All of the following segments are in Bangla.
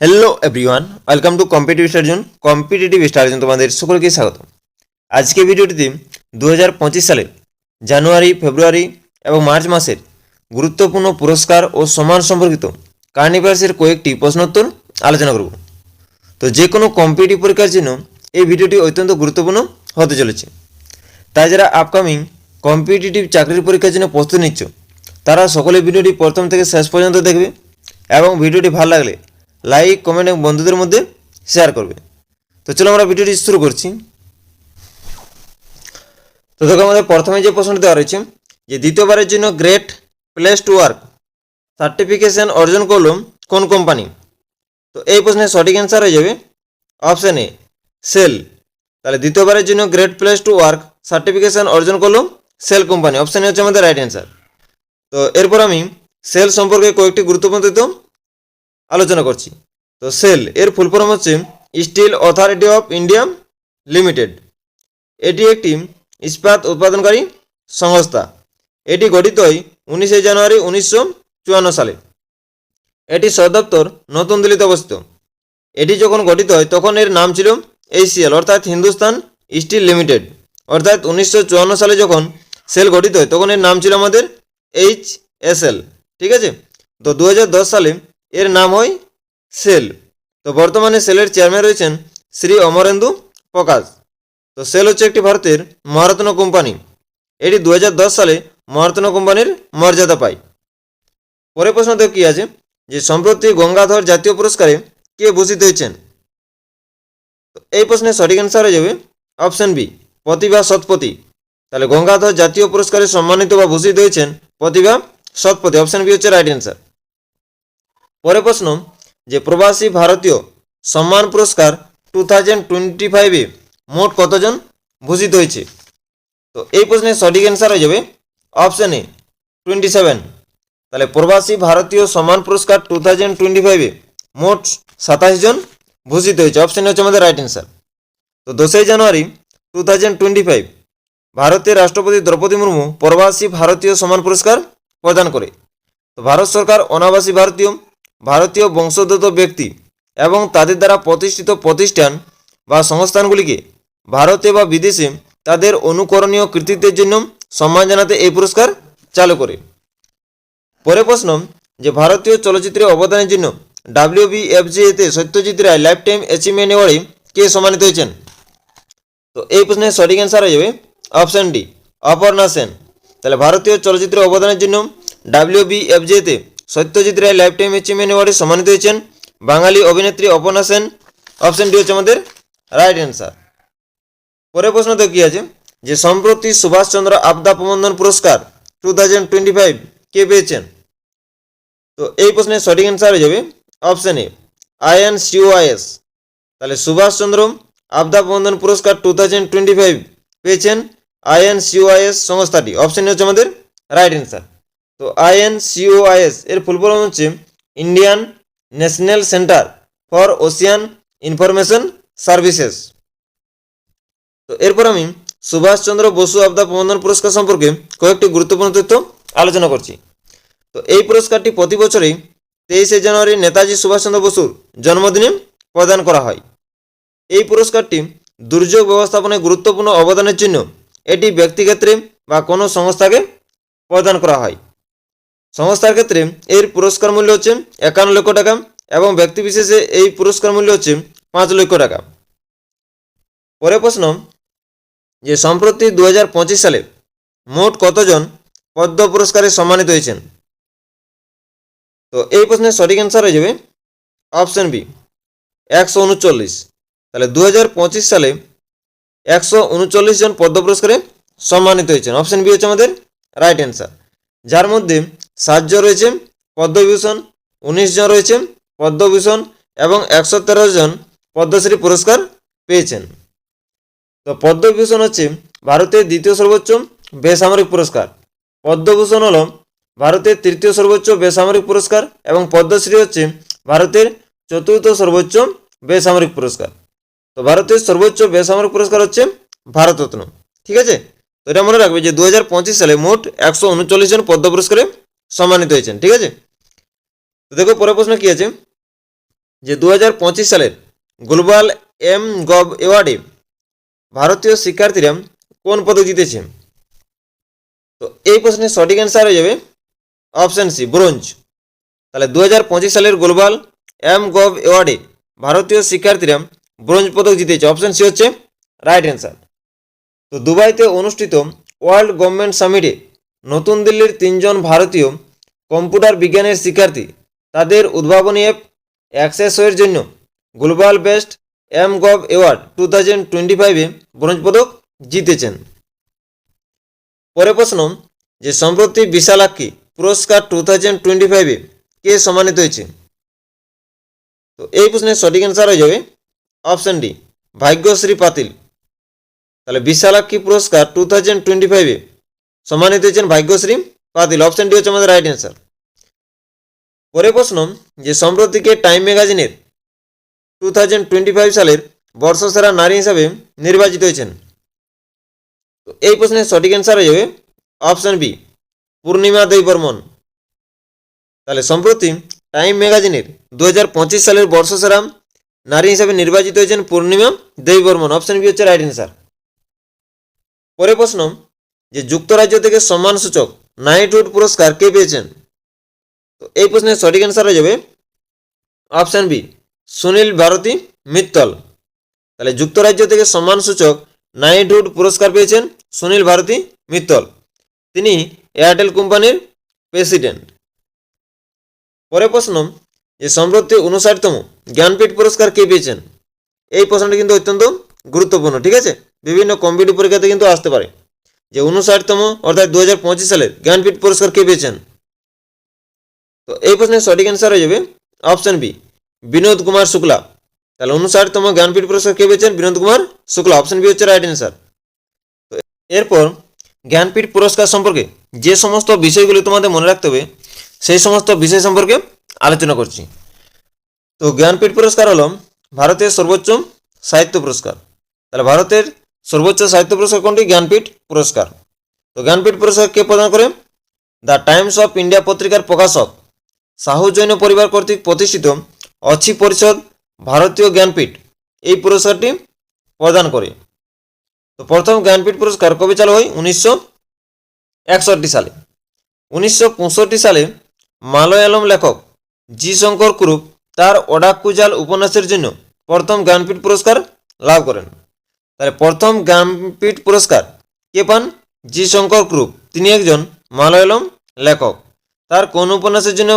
Hello everyone welcome to competitive Sturgeon competitive Sturgeon তোমাদের সকলকে স্বাগত আজকে ভিডিওটিতে দু হাজার পঁচিশ সালের জানুয়ারি, ফেব্রুয়ারি এবং মার্চ মাসের গুরুত্বপূর্ণ পুরস্কার ও সম্মান সম্পর্কিত কার্নিভার্সের কয়েকটি প্রশ্নোত্তর আলোচনা করব। তো যে কোনো কম্পিটিটিভ পরীক্ষার জন্য এই ভিডিওটি অত্যন্ত গুরুত্বপূর্ণ হতে চলেছে। তাই যারা আপকামিং কম্পিটিটিভ চাকরির পরীক্ষার জন্য প্রস্তুতি নিচ্ছ, তারা সকলে ভিডিওটি প্রথম থেকে শেষ পর্যন্ত দেখবে এবং ভিডিওটি ভালো লাগলে লাইক কমেন্ট এবং বন্ধুদের মধ্যে শেয়ার করবে। তো চলো আমরা ভিডিওটি শুরু করছি। তো দেখো আমাদের প্রথমে যে প্রশ্নটি দেওয়া রয়েছে, যে দ্বিতীয়বারের জন্য great place to work certification অর্জন করল কোন কোম্পানি তো এই প্রশ্নের সঠিক অ্যান্সার হয়ে যাবে অপশান এ সেল তাহলে দ্বিতীয়বারের জন্য great place to work certification অর্জন করল সেল কোম্পানি অপশানে হচ্ছে আমাদের রাইট অ্যান্সার তো এরপর আমি সেল সম্পর্কে কয়েকটি গুরুত্বপূর্ণ তথ্য আলোচনা করছি। তো সেল, এর ফুল ফর্ম হচ্ছে steel authority of India limited এটি একটি ইস্পাত উৎপাদনকারী সংস্থা। এটি গঠিত হয় উনিশে জানুয়ারি উনিশশো চুয়ান্ন সালে। এটি সদর দপ্তর নতুন দিল্লিতে অবস্থিত। এটি যখন গঠিত হয়, তখন এর নাম ছিল এইসিএল অর্থাৎ হিন্দুস্তান স্টিল লিমিটেড অর্থাৎ উনিশশো চুয়ান্ন সালে যখন সেল গঠিত হয়, তখন এর নাম ছিল আমাদের এইচ এস এল ঠিক আছে? তো দু হাজার দশ সালে এর নাম হয় সেল। তো বর্তমানে সেলের চেয়ারম্যান রয়েছেন শ্রী অমরেন্দু প্রকাশ। তো সেল হচ্ছে একটি ভারতের মহারত্ন কোম্পানি। এটি দু হাজার দশ সালে মহারত্ন কোম্পানির মর্যাদা পায়। পরে প্রশ্ন তো কি আছে? যে সম্প্রতি গঙ্গাধর জাতীয় পুরস্কারে কে ভূষিত হয়েছেন? তো এই প্রশ্নের সঠিক অ্যান্সার হয়ে যাবে অপশন বি প্রতিভা সৎপতি তাহলে গঙ্গাধর জাতীয় পুরস্কারে সম্মানিত বা ভূষিত হয়েছেন প্রতিভা সৎপতি অপশন বি হচ্ছে রাইট অ্যান্সার পরে প্রশ্ন, যে প্রবাসী ভারতীয় সম্মান পুরস্কার টু থাউজেন্ড টোয়েন্টি ফাইভে মোট কতজন ভূষিত হয়েছে? তো এই প্রশ্নের সঠিক অ্যান্সার হয়ে যাবে অপশন এ টোয়েন্টি সেভেন তাহলে প্রবাসী ভারতীয় সম্মান পুরস্কার টু থাউজেন্ড টোয়েন্টি ফাইভে মোট সাতাশ জন ভূষিত হয়েছে। অপশন হচ্ছে আমাদের রাইট অ্যান্সার তো দশই January two thousand twenty five ভারতের রাষ্ট্রপতি দ্রৌপদী মুর্মু প্রবাসী ভারতীয় সম্মান পুরস্কার প্রদান করে। তো ভারত সরকার অনাবাসী ভারতীয় ভারতীয় বংশোদ্ভূত ব্যক্তি এবং তাদের দ্বারা প্রতিষ্ঠিত প্রতিষ্ঠান বা সংস্থানগুলিকে ভারতে বা বিদেশে তাদের অনুকরণীয় কৃতিত্বের জন্য সম্মান জানাতে এই পুরস্কার চালু করে। পরে প্রশ্ন, যে ভারতীয় চলচ্চিত্রে অবদানের জন্য ডাব্লিউবিএফজিএতে Satyajit Ray life time achievement অ্যাওয়ার্ডে কে সম্মানিত হয়েছেন? তো এই প্রশ্নের সঠিক অ্যান্সার হয়ে যাবে অপশন ডি, অপর্ণা সেন। তাহলে ভারতীয় চলচ্চিত্রে অবদানের জন্য ডাব্লিউবিএফজিএতে Satyajit Ray life time achievement অ্যাওয়ার্ডে সম্মানিত হয়েছেন। বাঙালি অভিনেত্রী অপর্ণা সেন। অপশন ডি হচ্ছে আমাদের রাইট অ্যান্সার পরের প্রশ্ন তো কী আছে? যে সম্প্রতি সুভাষচন্দ্র আবদা প্রবন্ধন পুরস্কার টু থাউজেন্ড টোয়েন্টি ফাইভ কে পেয়েছেন? তো এই প্রশ্নের সঠিক অ্যান্সার হয়ে যাবে অপশন এ আইএন সিওআইএস তাহলে সুভাষচন্দ্র আবদা প্রবন্ধন পুরস্কার টু থাউজেন্ড টোয়েন্টি ফাইভ পেয়েছেন আইএন সিওআইএস সংস্থাটি। অপশন হচ্ছে আমাদের রাইট অ্যান্সার তো আইএনসিওআইএস এর ফুল ফর্ম হচ্ছে Indian National Centre for Ocean Information Services তো এরপর আমি সুভাষচন্দ্র বসু আবদা প্রবন্ধন পুরস্কার সম্পর্কে কয়েকটি গুরুত্বপূর্ণ তথ্য আলোচনা করছি। তো এই পুরস্কারটি প্রতি বছরই তেইশে জানুয়ারি নেতাজি সুভাষচন্দ্র বসুর জন্মদিনে প্রদান করা হয়। এই পুরস্কারটি দুর্যোগ ব্যবস্থাপনায় গুরুত্বপূর্ণ অবদানের জন্য এটি ব্যক্তিক্ষেত্রে বা কোনো সংস্থাকে প্রদান করা হয়। সংস্থার ক্ষেত্রে এর পুরস্কার মূল্য হচ্ছে একান্ন লক্ষ টাকা এবং ব্যক্তিবিশেষে এই পুরস্কার মূল্য হচ্ছে পাঁচ লক্ষ টাকা। পরে প্রশ্ন, যে সম্প্রতি দু হাজার পঁচিশ সালে মোট কতজন পদ্ম পুরস্কারে সম্মানিত হয়েছেন? তো এই প্রশ্নের সঠিক অ্যান্সার হয়ে যাবে অপশন বি একশো উনচল্লিশ। তাহলে দু হাজার পঁচিশ সালে একশো উনচল্লিশ জন পদ্ম পুরস্কারে সম্মানিত হয়েছেন। অপশন বি হচ্ছে আমাদের রাইট অ্যান্সার যার মধ্যে সাতজন রয়েছে পদ্মবিভূষণ উনিশ জন রয়েছে পদ্মভূষণ এবং একশো তেরো জন পদ্মশ্রী পুরস্কার পেয়েছেন। তো পদ্মবিভূষণ হচ্ছে ভারতের দ্বিতীয় সর্বোচ্চ বেসামরিক পুরস্কার। পদ্মভূষণ হল ভারতের তৃতীয় সর্বোচ্চ বেসামরিক পুরস্কার এবং পদ্মশ্রী হচ্ছে ভারতের চতুর্থ সর্বোচ্চ বেসামরিক পুরস্কার। তো ভারতের সর্বোচ্চ বেসামরিক পুরস্কার হচ্ছে ভারতরত্ন। ঠিক আছে? তো এটা মনে রাখবে যে দু হাজার পঁচিশ সালে মোট একশো উনচল্লিশ জন পদ্ম পুরস্কারে সম্মানিত হয়েছেন, ঠিক আছে? তো দেখো, পরের প্রশ্ন কি আছে? যে দু হাজার পঁচিশ সালের গ্লোবাল এম গভ অ্যাওয়ার্ডে ভারতীয় শিক্ষার্থীরা কোন পদক জিতেছে? তো এই প্রশ্নের সঠিক অ্যান্সার হয়ে যাবে অপশান সি ব্রোঞ্জ তাহলে দু হাজার পঁচিশ সালের গ্লোবাল এম গভ অ্যাওয়ার্ডে ভারতীয় শিক্ষার্থীরা ব্রোঞ্জ পদক জিতেছে। অপশান সি হচ্ছে রাইট অ্যান্সার তো দুবাইতে অনুষ্ঠিত ওয়ার্ল্ড গভর্নমেন্ট সামিটে নতুন দিল্লির তিনজন ভারতীয় কম্পিউটার বিজ্ঞানের শিক্ষার্থী। তাদের উদ্ভাবনী অ্যাপ অ্যাক্সেসের জন্য global best M gov award two thousand twenty ফাইভে ব্রোঞ্জ পদক জিতেছেন। পরে প্রশ্ন, যে সম্প্রতি বিশালাক্ষী পুরস্কার টু থাউজেন্ড টোয়েন্টি ফাইভে কে সম্মানিত হয়েছে? তো এই প্রশ্নের সঠিক অ্যান্সার হয়ে যাবে অপশন ডি ভাগ্যশ্রী পাতিল। তাহলে বিশালাক্ষী পুরস্কার টু থাউজেন্ড টোয়েন্টি ফাইভে সম্মানিত হয়েছেন ভাগ্যশ্রী পাতিল অপশন ডি হচ্ছে আমাদের রাইট অ্যান্সার পরে প্রশ্ন, যে সম্প্রতিকে টাইম ম্যাগাজিনের টু থাউজেন্ড টোয়েন্টি ফাইভ সালের বর্ষসেরা নারী হিসাবে নির্বাচিত হয়েছেন। তো এই প্রশ্নের সঠিক অ্যান্সার হয়ে যাবে অপশন বি পূর্ণিমা দেব বর্মন। তাহলে সম্প্রতি টাইম ম্যাগাজিনের দুই হাজার পঁচিশ সালের বর্ষসেরা নারী হিসাবে নির্বাচিত হয়েছেন পূর্ণিমা দেবী বর্মন। অপশন বি হচ্ছে রাইট অ্যান্সার পরে প্রশ্ন যে যুক্তরাজ্য থেকে সম্মানসূচক নাইটহুড পুরস্কার কে পেয়েছেন? তো এই প্রশ্নের সঠিক অ্যান্সার হয়ে যাবে অপশন বি সুনীল ভারতী মিত্তল তাহলে যুক্তরাজ্য থেকে সম্মানসূচক নাইটহুড পুরস্কার পেয়েছেন সুনীল ভারতী মিত্তল তিনি এয়ারটেল কোম্পানির প্রেসিডেন্ট পরে প্রশ্ন, যে সম্প্রতি উনষাটতম জ্ঞানপীঠ পুরস্কার কে পেয়েছেন? এই প্রশ্নটি কিন্তু অত্যন্ত গুরুত্বপূর্ণ, ঠিক আছে? বিভিন্ন কম্পিটিভ পরীক্ষাতে কিন্তু আসতে পারে। যে উনষাটতম অর্থাৎ দু সালের জ্ঞানপীঠ পুরস্কার কে পেয়েছেন? তো এই প্রশ্নের সঠিক অ্যান্সার হয়ে যাবে অপশন বি বিনোদ কুমার শুক্লা। তাহলে উনষাটতম জ্ঞানপীঠ পুরস্কার কে পেয়েছেন? বিনোদ কুমার শুক্লা। অপশন বি হচ্ছে রাইট অ্যান্সার তো এরপর জ্ঞানপীঠ পুরস্কার সম্পর্কে যে সমস্ত বিষয়গুলি তোমাদের মনে রাখতে হবে, সেই সমস্ত বিষয় সম্পর্কে আলোচনা করছি। তো জ্ঞানপীঠ পুরস্কার হলো ভারতের সর্বোচ্চ সাহিত্য পুরস্কার। তাহলে ভারতের সর্বোচ্চ সাহিত্য পুরস্কার কোনটি? জ্ঞানপীঠ পুরস্কার। তো জ্ঞানপীঠ পুরস্কার কে প্রদান করে? দ্য টাইমস অফ ইন্ডিয়া পত্রিকার প্রকাশক। সাহু জৈন পরিবার কর্তৃক প্রতিষ্ঠিত অছি পরিষদ ভারতীয় জ্ঞানপীঠ এই পুরস্কারটি প্রদান করে। তো প্রথম জ্ঞানপীঠ পুরস্কার কবে চালু হয়? উনিশশো একষট্টি সালে। উনিশশো পঁয়ষট্টি সালে মালয়ালম লেখক জি শঙ্কর কুরুপ তার ওডাকুজাল উপন্যাসের জন্য প্রথম জ্ঞানপীঠ পুরস্কার লাভ করেন। তাহলে প্রথম জ্ঞানপীঠ পুরস্কার। কে পান? জি শঙ্কর কুরুপ। তিনি একজন মালয়ালম লেখক। তার কোন উপন্যাসের জন্য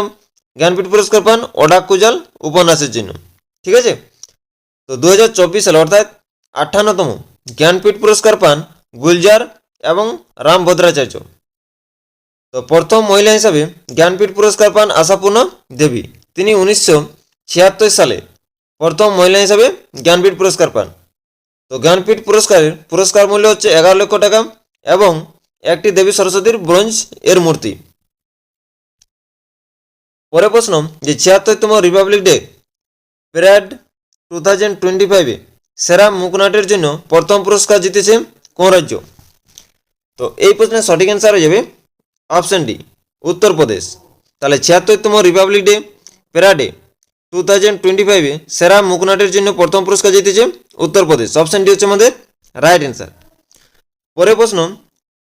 জ্ঞানপীঠ পুরস্কার পান? ওডাকুজাল উপন্যাসের জন্য। ঠিক আছে? তো দু হাজার চব্বিশ সালে অর্থাৎ আঠান্নতম জ্ঞানপীঠ পুরস্কার পান গুলজার এবং রাম ভদ্রাচার্য। তো প্রথম মহিলা হিসাবে জ্ঞানপীঠ পুরস্কার পান আশাপূর্ণা দেবী। তিনি উনিশশো ছিয়াত্তর সালে প্রথম মহিলা হিসাবে জ্ঞানপীঠ পুরস্কার পান। তো জ্ঞানপীঠ পুরস্কারের, পুরস্কার মূল্য হচ্ছে এগারো লক্ষ টাকা এবং একটি দেবী সরস্বতীর ব্রোঞ্জ এর মূর্তি। পরে প্রশ্ন, যে ছিয়াত্তরতম republic day parade two thousand twenty ফাইভে সেরা মুখনাটের জন্য প্রথম পুরস্কার জিতেছে কোন রাজ্য? তো এই প্রশ্নের সঠিক অ্যান্সার হয়ে যাবে অপশন ডি উত্তরপ্রদেশ। তাহলে ছিয়াত্তরতম রিপাবলিক ডে প্যারাডে টু থাউজেন্ড টোয়েন্টি ফাইভে সেরা মুখনাটের জন্য প্রথম পুরস্কার জিতেছে উত্তরপ্রদেশ। অপশন ডি হচ্ছে আমাদের রাইট অ্যান্সার পরে প্রশ্ন,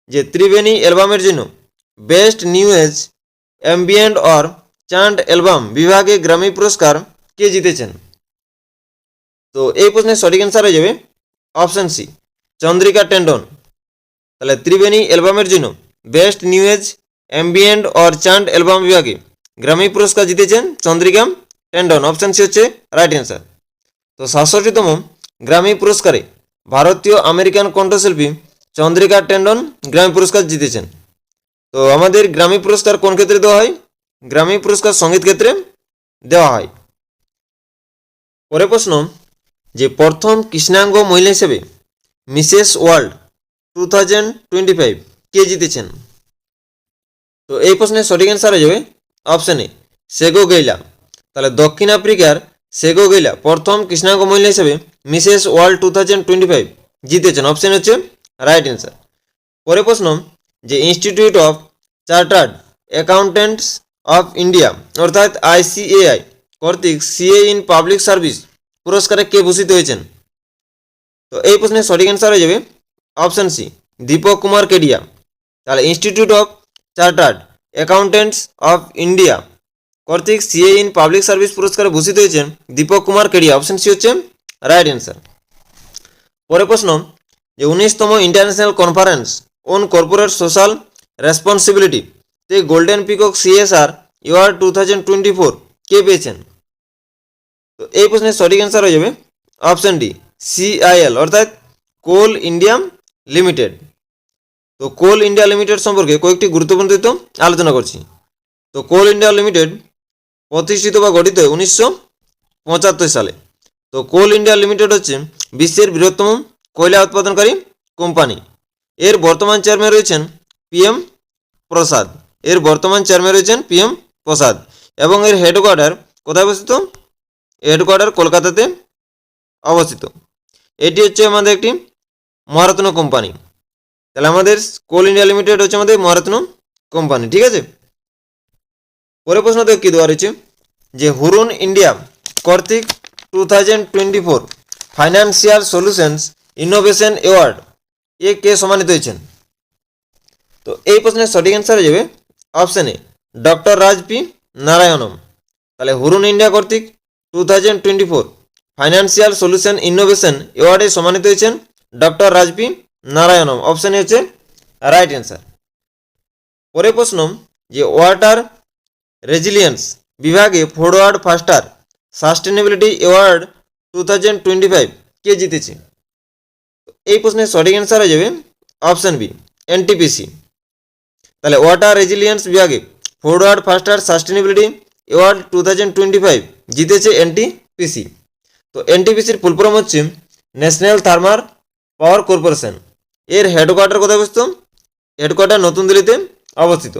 যে ত্রিবেণী অ্যালবামের জন্য best new age ambient or chant album বিভাগে গ্রামী পুরস্কার কে জিতেছেন? তো এই প্রশ্নের সঠিক অ্যান্সার হয়ে যাবে অপশন সি চন্দ্রিকা টেন্ডন। তাহলে ত্রিবেণী অ্যালবামের জন্য best new age ambient or chant album বিভাগে গ্রামী পুরস্কার জিতেছেন চন্দ্রিকা। টেন্ডন অপশন সি হচ্ছে রাইট অ্যান্সার তো সাতষট্টিতম গ্রামী পুরস্কারে ভারতীয় আমেরিকান কণ্ঠশিল্পী চন্দ্রিকা টেন্ডন গ্রামী পুরস্কার জিতেছেন। তো আমাদের গ্রামী পুরস্কার কোন ক্ষেত্রে দেওয়া হয়? গ্রামী পুরস্কার সংগীত ক্ষেত্রে দেওয়া হয়। পরে প্রশ্ন, যে প্রথম কৃষ্ণাঙ্গ মহিলা হিসেবে Mrs World two thousand twenty five কে জিতেছেন? তো এই প্রশ্নের সঠিক অ্যান্সার হয়ে যাবে অপশন সেগো গেইলা। তাহলে দক্ষিণ আফ্রিকার সেগো গেইলা প্রথম কৃষ্ণাঙ্গ মহিলা হিসেবে Mrs World two thousand twenty five জিতেছেন। অপশন হচ্ছে রাইট অ্যান্সার। পরে প্রশ্ন, যে Institute of Chartered Accountants of India, অর্থাৎ আইসিএআই কর্তৃক সিএ ইন পাবলিক সার্ভিস পুরস্কারে কে ভূষিত হয়েছেন? তো এই প্রশ্নের সঠিক অ্যান্সার হয়ে যাবে অপশান সি, দীপক কুমার কেডিয়া। তাহলে Institute of Chartered Accountants of India কর্তৃক সিএ ইন পাবলিক সার্ভিস পুরস্কারে ভূষিত হয়েছেন দীপক কুমার কেডিয়া। অপশান সি হচ্ছে রাইট অ্যান্সার পরের প্রশ্ন, যে উনিশতম International Conference on Corporate Social Responsibility তে golden peacock CSR UR two thousand twenty four কে পেয়েছেন? তো এই প্রশ্নের সঠিক অ্যান্সার হয়ে যাবে অপশান ডি সিআইএল অর্থাৎ কোল ইন্ডিয়া লিমিটেড। তো কোল ইন্ডিয়া লিমিটেড সম্পর্কে কয়েকটি গুরুত্বপূর্ণ তথ্য আলোচনা করছি। তো কোল ইন্ডিয়া লিমিটেড প্রতিষ্ঠিত বা গঠিত হয় উনিশশো পঁচাত্তর সালে। তো কোল ইন্ডিয়া লিমিটেড হচ্ছে বিশ্বের বৃহত্তম কয়লা উৎপাদনকারী কোম্পানি। এর বর্তমান চেয়ারম্যান রয়েছেন পিএম প্রসাদ। এর বর্তমান চেয়ারম্যান রয়েছেন পিএম প্রসাদ। এবং এর হেডকোয়ার্টার কোথায় অবস্থিত? হেডকোয়ার্টার কলকাতাতে অবস্থিত। এটি হচ্ছে আমাদের একটি মহারত্ন কোম্পানি। তাহলে আমাদের কোল ইন্ডিয়া লিমিটেড হচ্ছে আমাদের মহারত্ন কোম্পানি, ঠিক আছে? পরে প্রশ্ন দেখ কী দেওয়া রয়েছে? যে হুরুন ইন্ডিয়া কর্তৃক two thousand twenty four financial solutions innovation award এ কে সম্মানিত হয়েছেন? তো এই প্রশ্নের সঠিক অ্যান্সার হয়ে যাবে option A doctor Raj P Narayanam. তাহলে হুরুন ইন্ডিয়া কর্তৃক two thousand twenty four financial solution innovation অ্যাওয়ার্ডে সম্মানিত হয়েছেন ডক্টর রাজপি নারায়ণম। অপশানে হচ্ছে রাইট অ্যান্সার পরে প্রশ্ন, যে ওয়াটার রেজিলিয়েন্স বিভাগে forward faster sustainability award two thousand twenty five কে জিতেছে? এই প্রশ্নের সঠিক অ্যান্সার হয়ে যাবে অপশান বি এনটিপিসি তাহলে ওয়াটার রেজিলিয়েন্স বিভাগে forward faster sustainability award two thousand twenty five জিতেছে এনটিপিসি তো এনটিপিসির ফুল ফর্ম হচ্ছে ন্যাশনাল থার্মার পাওয়ার কর্পোরেশন এর হেডকোয়ার্টার কোথায় অবস্থিত? হেডকোয়ার্টার নতুন দিল্লিতে অবস্থিত।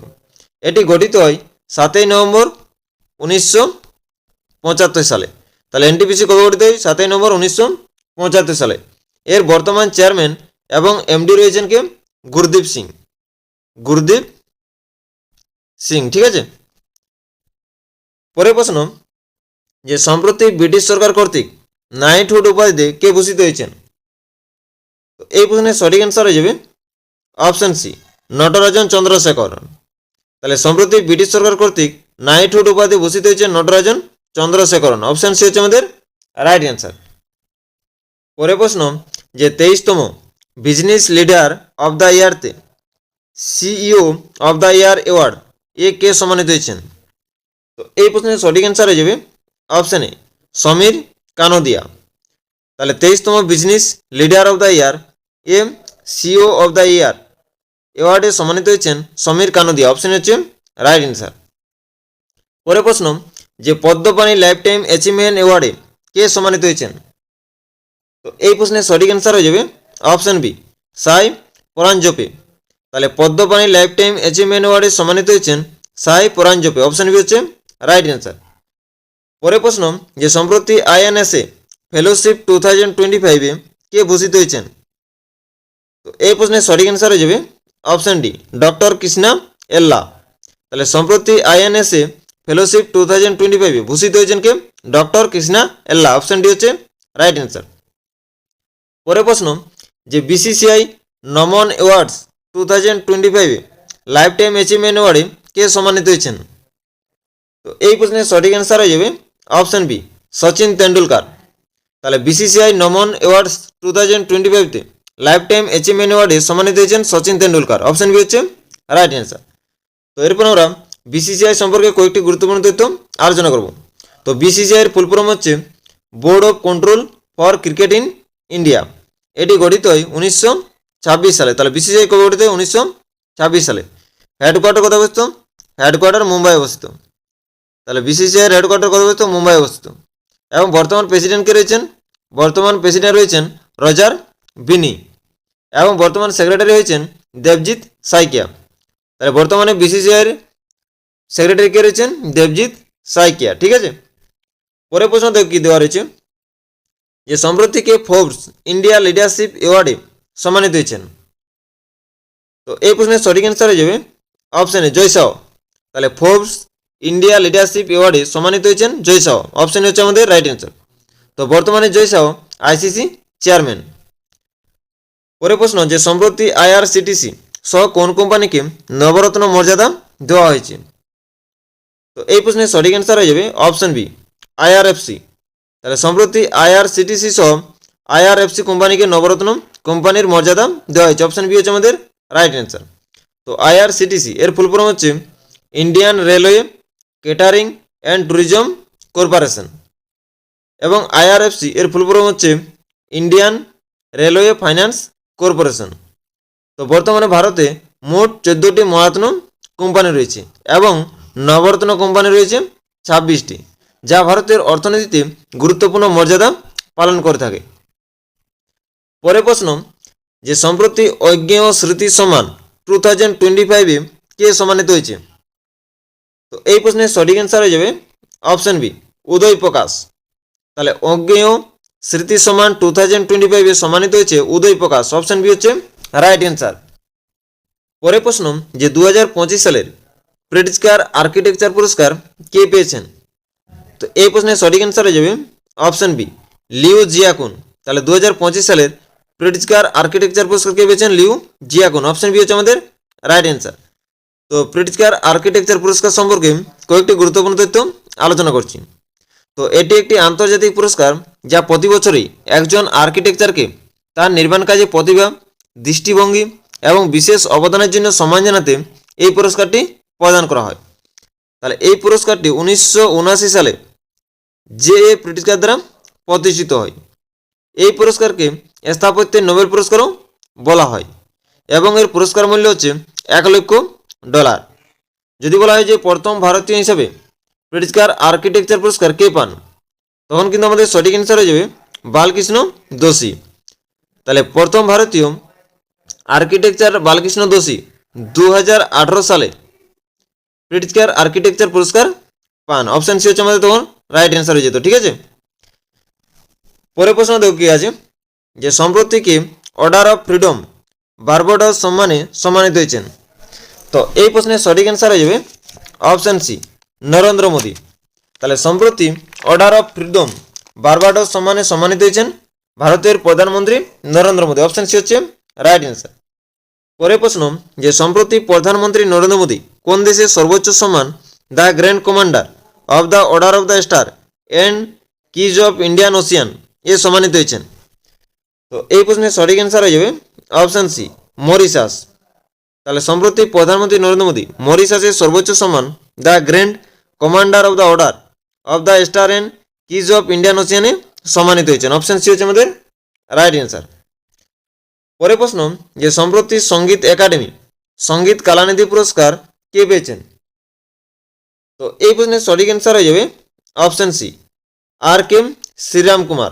এটি গঠিত হয় সাতই নভেম্বর উনিশশো পঁচাত্তর সালে। তাহলে এনটিপিসি কবে গঠিত হয় সাতই নভেম্বর উনিশশো পঁচাত্তর সালে। এর বর্তমান চেয়ারম্যান এবং এমডি রয়েছেন কে? গুরদীপ সিং। গুরদীপ সিং, ঠিক আছে? পরের প্রশ্ন, যে সম্প্রতি ব্রিটিশ সরকার কর্তৃক নাইটহুড উপাধিতে কে ভূষিত হয়েছেন? এই প্রশ্নের সঠিক অ্যান্সার হয়ে যাবে অপশন সি নটরাজন চন্দ্রশেখর। তাহলে সম্প্রতি ব্রিটিশ সরকার কর্তৃক নাইটহুড উপাধি ভূষিত হয়েছেন নটরাজন চন্দ্রশেখরন। অপশান সি হচ্ছে আমাদের রাইট অ্যান্সার পরে প্রশ্ন, যে তেইশতম business leader of the ইয়ারতে CEO of the year award এ কে সম্মানিত হয়েছেন? তো এই প্রশ্নের সঠিক অ্যান্সার হয়ে যাবে অপশান এ সমীর কানোদিয়া। তাহলে তেইশতম business leader of the year M CEO of the year অ্যাওয়ার্ডে সম্মানিত হয়েছেন সমীর কানোদিয়া অপশন হচ্ছে রাইট অ্যান্সার পরে প্রশ্ন, যে পদ্মপাণি লাইফ টাইম অ্যাচিভমেন্ট অ্যাওয়ার্ডে কে সম্মানিত হয়েছেন? তো এই প্রশ্নের সঠিক অ্যান্সার হয়ে যাবে অপশন বি সাই পরাঞ্জপে তাহলে পদ্মপাণি লাইফ টাইম অ্যাচিভমেন্ট অ্যাওয়ার্ডে সম্মানিত হয়েছেন সাই পরাঞ্জপে অপশন বি হচ্ছে রাইট অ্যান্সার পরে প্রশ্ন, যে সম্প্রতি INSA fellowship two thousand twenty ফাইভে কে ভূষিত হয়েছেন? তো এই প্রশ্নের সঠিক অ্যান্সার হয়ে যাবে option D, doctor Krishna Ella. তাহলে সম্প্রতি INSA fellowship two thousand twenty ফাইভে ভূষিত হয়েছেন কে? Doctor Krishna Ella. Option D হচ্ছে রাইট অ্যান্সার। পরে প্রশ্ন, যে BCCI Naman awards two thousand twenty ফাইভে লাইফ টাইম অ্যাচিভমেন্ট অ্যাওয়ার্ডে কে সম্মানিত হয়েছেন? তো এই প্রশ্নের সঠিক অ্যান্সার হয়ে যাবে অপশন বি, সচিন তেন্ডুলকার। তাহলে BCCI Naman awards two thousand twenty ফাইভতে life time achievement অ্যাওয়ার্ডে সম্মানিত হয়েছেন সচিন তেন্ডুলকার। অপশন বি হচ্ছে রাইট অ্যান্সার তো এরপর আমরা বিসিসিআই সম্পর্কে কয়েকটি গুরুত্বপূর্ণ তথ্য আলোচনা করব। তো বিসিসিআই এর ফুল ফর্ম হচ্ছে board of control for cricket in India এটি গঠিত হয় উনিশশো ছাব্বিশ সালে। তাহলে বিসিসিআই কবে গঠিত হয়? উনিশশো ছাব্বিশ সালে। হেডকোয়ার্টার কোথায় অবস্থিত? হেডকোয়ার্টার মুম্বাই অবস্থিত। তাহলে বিসিসিআই এর হেডকোয়ার্টার কোথায় অবস্থিত? মুম্বাই অবস্থিত। এবং বর্তমান প্রেসিডেন্ট কে রয়েছেন? বর্তমান প্রেসিডেন্ট রয়েছেন রজার বিনি। এবং বর্তমান সেক্রেটারি হয়েছেন দেবজিৎ সাইকিয়া। তাহলে বর্তমানে বিসিসিআইয়ের সেক্রেটারি কে রয়েছেন দেবজিৎ সাইকিয়া, ঠিক আছে? পরে প্রশ্ন দেখ কি দেওয়া রয়েছে। যে সম্প্রতি কে ফোর্বস ইন্ডিয়া লিডারশিপ অ্যাওয়ার্ডে সম্মানিত হয়েছেন। তো এই প্রশ্নের সঠিক অ্যান্সার হয়ে যাবে অপশানে জয়সাও তাহলে ফোর্বস ইন্ডিয়া লিডারশিপ অ্যাওয়ার্ডে সম্মানিত হয়েছেন জয় শাহ অপশন হচ্ছে আমাদের রাইট অ্যান্সার তো বর্তমানে জয় শাহ আইসিসি চেয়ারম্যান পরে প্রশ্ন যে সম্প্রতি আইআরসিটিসি সহ কোন কোম্পানিকে নবরত্ন মর্যাদা দেওয়া হয়েছে? তো এই প্রশ্নের সঠিক অ্যান্সার হয়ে যাবে অপশন বি আইআরএফসি। তাহলে সম্প্রতি আইআরসিটিসি সহ আইআরএফসি কোম্পানিকে নবরত্ন কোম্পানির মর্যাদা দেওয়া হয়েছে। অপশন বি হচ্ছে আমাদের রাইট অ্যান্সার তো আইআরসিটিসি, এর ফুল ফর্ম হচ্ছে Indian railway catering and tourism corporation এবং আইআরএফসি, এর ফুল ফর্ম হচ্ছে ইন্ডিয়ান রেলওয়ে ফাইন্যান্স কর্পোরেশন। তো বর্তমানে ভারতে মোট চোদ্দোটি মহারত্ন কোম্পানি রয়েছে এবং নবরত্ন কোম্পানি রয়েছে ছাব্বিশটি, যা ভারতের অর্থনীতিতে গুরুত্বপূর্ণ মর্যাদা পালন করে থাকে। পরে প্রশ্ন, যে সম্প্রতি অজ্ঞেয় স্মৃতি সমান টু থাউজেন্ড টোয়েন্টি ফাইভে কে সম্মানিত হয়েছে? তো এই প্রশ্নের সঠিক অ্যান্সার হয়ে যাবে অপশন বি উদয় প্রকাশ। তাহলে অজ্ঞেয় স্মৃতি সমান টু থাউজেন্ড টোয়েন্টি ফাইভে সম্মানিত হয়েছে উদয় প্রকাশ। অপশন বি হচ্ছে রাইট অ্যান্সার পরে প্রশ্ন, যে দু হাজার পঁচিশ সালের প্রেটিজকার আর্কিটেকচার পুরস্কার কে পেয়েছেন? তো এই প্রশ্নের সঠিক অ্যান্সার হয়ে যাবে অপশন বি লিউ জিয়াকুন। তাহলে দু হাজার পঁচিশ সালের প্রেটিজকার আর্কিটেকচার পুরস্কার কে পেয়েছেন লিউ জিয়াকুন। অপশন বি হচ্ছে আমাদের রাইট অ্যান্সার তো প্রেটিজকার আর্কিটেকচার পুরস্কার সম্পর্কে কয়েকটি গুরুত্বপূর্ণ তথ্য আলোচনা করছি। তো এটি একটি আন্তর্জাতিক পুরস্কার যা প্রতি বছরই একজন আর্কিটেকচারকে তার নির্মাণ কাজে প্রতিভা, দৃষ্টিভঙ্গি এবং বিশেষ অবদানের জন্য সম্মান জানাতে এই পুরস্কারটি প্রদান করা হয়। তাহলে এই পুরস্কারটি উনিশশো সালে জে এ প্রিটিশকার দ্বারা প্রতিষ্ঠিত হয়। এই পুরস্কারকে স্থাপত্যের নোবেল পুরস্কারও বলা হয় এবং এর পুরস্কার মূল্য হচ্ছে এক লক্ষ ডলার। যদি বলা হয় যে প্রথম ভারতীয় হিসাবে প্রিটিশকার আর্কিটেকচার পুরস্কার কে পান? তখন কিন্তু আমাদের সঠিক অ্যান্সার হয়ে যাবে বালকৃষ্ণ দোষী। তাহলে প্রথম ভারতীয় আর্কিটেকচার বালকৃষ্ণ দোষী দু হাজার আঠেরো সালে। প্রিটিশকার আর্কিটেকচার পুরস্কার পান। অপশান সি হচ্ছে আমাদের তখন রাইট অ্যান্সার হয়ে যেত, ঠিক আছে? পরে প্রশ্ন দেখো কি আছে? যে সম্প্রতি কি অর্ডার অফ ফ্রিডম বারবাডস সম্মানে সম্মানিত হয়েছেন? তো এই প্রশ্নের সঠিক অ্যান্সার হয়ে যাবে অপশান সি নরেন্দ্র মোদী। তাহলে সম্প্রতি অর্ডার অফ ফ্রিডম বারবাডস সম্মানে সম্মানিত হয়েছেন ভারতের প্রধানমন্ত্রী নরেন্দ্র মোদী। অপশান সি হচ্ছে রাইট অ্যান্সার পরে প্রশ্ন, যে সম্প্রতি প্রধানমন্ত্রী নরেন্দ্র মোদী কোন দেশের সর্বোচ্চ সম্মান the grand commander of the order of the star and keys of Indian Ocean এ সম্মানিত হয়েছেন? তো এই প্রশ্নের সঠিক অ্যান্সার হয়ে যাবে অপশান সি মরিশাস। তাহলে সম্প্রতি প্রধানমন্ত্রী নরেন্দ্র মোদী মরিশাসের সর্বোচ্চ সম্মান the grand commander of the order of the star and keys of Indian ওশিয়ানে সম্মানিত হয়েছেন অপশান সি হচ্ছে আমাদের রাইট অ্যান্সার পরে প্রশ্ন, যে সম্প্রতি সংগীত একাডেমি, সংগীত কালানিধি পুরস্কার কে পেয়েছেন? তো এই প্রশ্নের সঠিক অ্যান্সার হয়ে যাবে option C R K Sriram Kumar.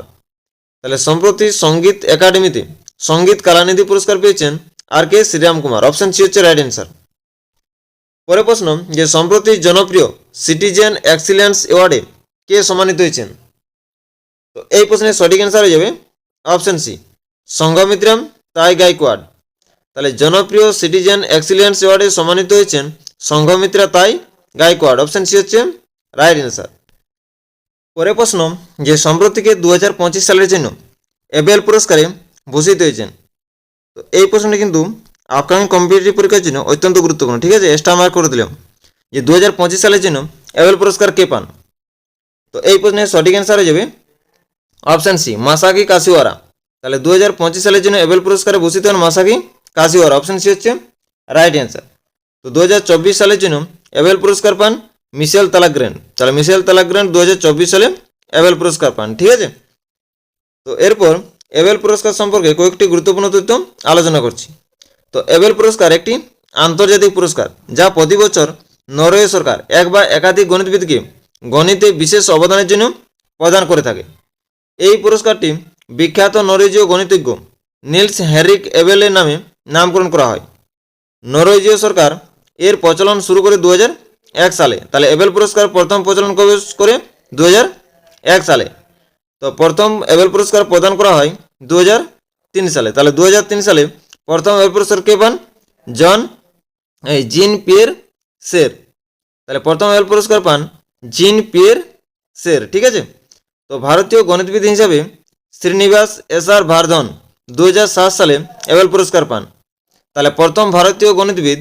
তাহলে সম্প্রতি সংগীত একাডেমিতে সংগীত কালানিধি পুরস্কার পেয়েছেন R K Sriram Kumar. Option C হচ্ছে রাইট অ্যান্সার পরে প্রশ্ন, যে সম্প্রতি জনপ্রিয় সিটিজেন এক্সিলেন্স অ্যাওয়ার্ডে কে সম্মানিত হয়েছেন? তো এই প্রশ্নের সঠিক অ্যান্সার হয়ে যাবে অপশান সি সংঘমিত্রাম তাই গাইকোয়াড তাহলে জনপ্রিয় সিটিজেন এক্সিলেন্স অ্যাওয়ার্ডে সম্মানিত হয়েছেন সংঘমিত্রা তাই গাইকোয়াড অপশান সি হচ্ছে রাইট অ্যান্সার পরে প্রশ্ন, যে সম্প্রতিকে দু হাজার পঁচিশ সালের জন্য এবেল পুরস্কারে ভূষিত হয়েছেন। তো এই প্রশ্নটি কিন্তু আপকামিং কম্পিটিটিভ পরীক্ষার জন্য অত্যন্ত গুরুত্বপূর্ণ। ঠিক আছে স্টার মার্ক করে দিলাম। যে দুই হাজার পঁচিশ সালের জন্য এবেল পুরস্কার কে পান? তো এই প্রশ্নের সঠিক অ্যান্সার হয়ে যাবে অপশান সি মাসাকি কাশিওয়ারা। তাহলে দু হাজার পঁচিশ সালের জন্য এবেল পুরস্কারে ভূষিত হন মাসাকি কাশিওয়ারা। অপশান সি হচ্ছে রাইট অ্যান্সার তো দু হাজার চব্বিশ সালের জন্য এবেল পুরস্কার পান মিশেল তালাগ্রেন তাহলে মিশেল তালাগ্রেন দু সালে এবেল পুরস্কার পান, ঠিক আছে? তো এরপর এবেল পুরস্কার সম্পর্কে কয়েকটি গুরুত্বপূর্ণ তথ্য আলোচনা করছি। তো এবেল পুরস্কার একটি আন্তর্জাতিক পুরস্কার, যা প্রতি বছর নরওয়ে সরকার এক বা একাধিক গণিতবিদকে গণিতে বিশেষ অবদানের জন্য প্রদান করে থাকে। এই পুরস্কারটি বিখ্যাত নরওয়েজীয় গণিতজ্ঞ নিলস হ্যারিক এবেলের নামে নামকরণ করা হয়। নরওয়েজীয় সরকার এর প্রচলন শুরু করে দু এক সালে। তাহলে এবেল পুরস্কার প্রথম প্রচলন করে দু এক সালে। তো প্রথম এবেল পুরস্কার প্রদান করা হয় দু সালে। তাহলে দু সালে প্রথম এবেল পুরস্কার কে পান? জন, এই জিন পিয়ের শের তাহলে প্রথম এবেল পুরস্কার পান জিন পিয়ের সের, ঠিক আছে? তো ভারতীয় গণিতবিদ হিসাবে শ্রীনিবাস এস আর ভারধন দু সালে এবেল পুরস্কার পান। তাহলে প্রথম ভারতীয় গণিতবিদ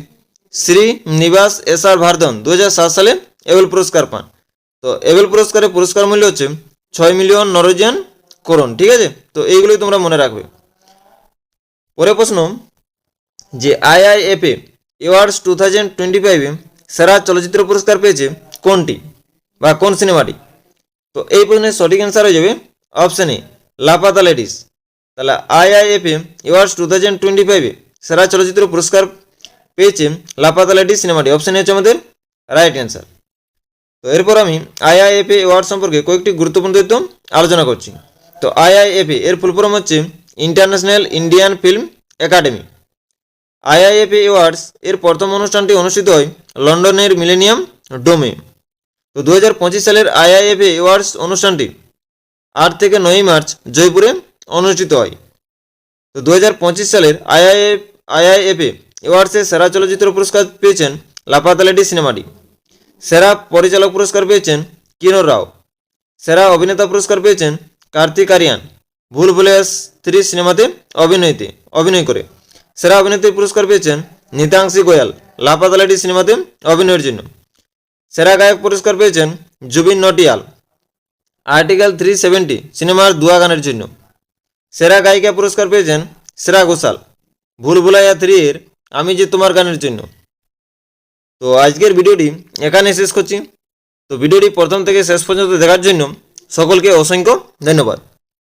শ্রীনিবাস এস আর ভারধন দু সালে এবেল পুরস্কার পান। তো এবেল পুরস্কারের পুরস্কার মূল্য হচ্ছে ছয় মিলিয়ন নরওয়েজিয়ান করোন ঠিক আছে? তো এইগুলোই তোমরা মনে রাখবে। পরে প্রশ্ন, যে IIFA awards two thousand twenty ফাইভে সেরা চলচ্চিত্র পুরস্কার পেয়েছে কোনটি বা কোন সিনেমাটি? তো এই প্রশ্নের সঠিক অ্যান্সার হয়ে যাবে অপশন এ লাপাতা লেডিস তাহলে IIFA awards two thousand twenty ফাইভে সেরা চলচ্চিত্র পুরস্কার পেয়েছে লাপাতা লেডিস সিনেমাটি। অপশন হচ্ছে আমাদের রাইট অ্যান্সার তো এরপর আমি আইআইএফএ অ্যাওয়ার্ড সম্পর্কে কয়েকটি গুরুত্বপূর্ণ তথ্য আলোচনা করছি। তো আইআইএফএ এর ফুল ফর্ম হচ্ছে International Indian film academy IIFA awards এর প্রথম অনুষ্ঠানটি অনুষ্ঠিত হয় লন্ডনের মিলেনিয়াম ডোমে তো দু হাজার পঁচিশ সালের আইআইএফএ অ্যাওয়ার্ডস অনুষ্ঠানটি আট থেকে নয় মার্চ জয়পুরে অনুষ্ঠিত হয়। তো দু হাজার পঁচিশ সালের আইআইএফ, আইআইএফএ অ্যাওয়ার্ডসে সেরা চলচ্চিত্র পুরস্কার পেয়েছেন লাপাতালেডি সিনেমাটি। সেরা পরিচালক পুরস্কার পেয়েছেন কিনোর রাও। সেরা অভিনেতা পুরস্কার পেয়েছেন কার্তিক আরিয়ান। ভুল ভুলেস থ্রি সিনেমাতে অভিনয়তে, অভিনয় করে। সেরা অভিনেত্রী পুরস্কার পেয়েছেন নিতাংশী গোয়াল লাপাতালাডি সিনেমাতে অভিনয়ের জন্য। সেরা গায়ক পুরস্কার পেয়েছেন Jubin Nautiyal, article three seventy সিনেমার দুয়া গানের জন্য। সেরা গায়িকা পুরস্কার পেয়েছেন শ্রেয়া ঘোষাল ভুল ভুলাইয়া থ্রি এর আমি যে তোমার গানের জন্য। তো আজকের ভিডিওটি এখানে শেষ করছি। তো ভিডিওটি প্রথম থেকে শেষ পর্যন্ত দেখার জন্য সকলকে অসংখ্য ধন্যবাদ।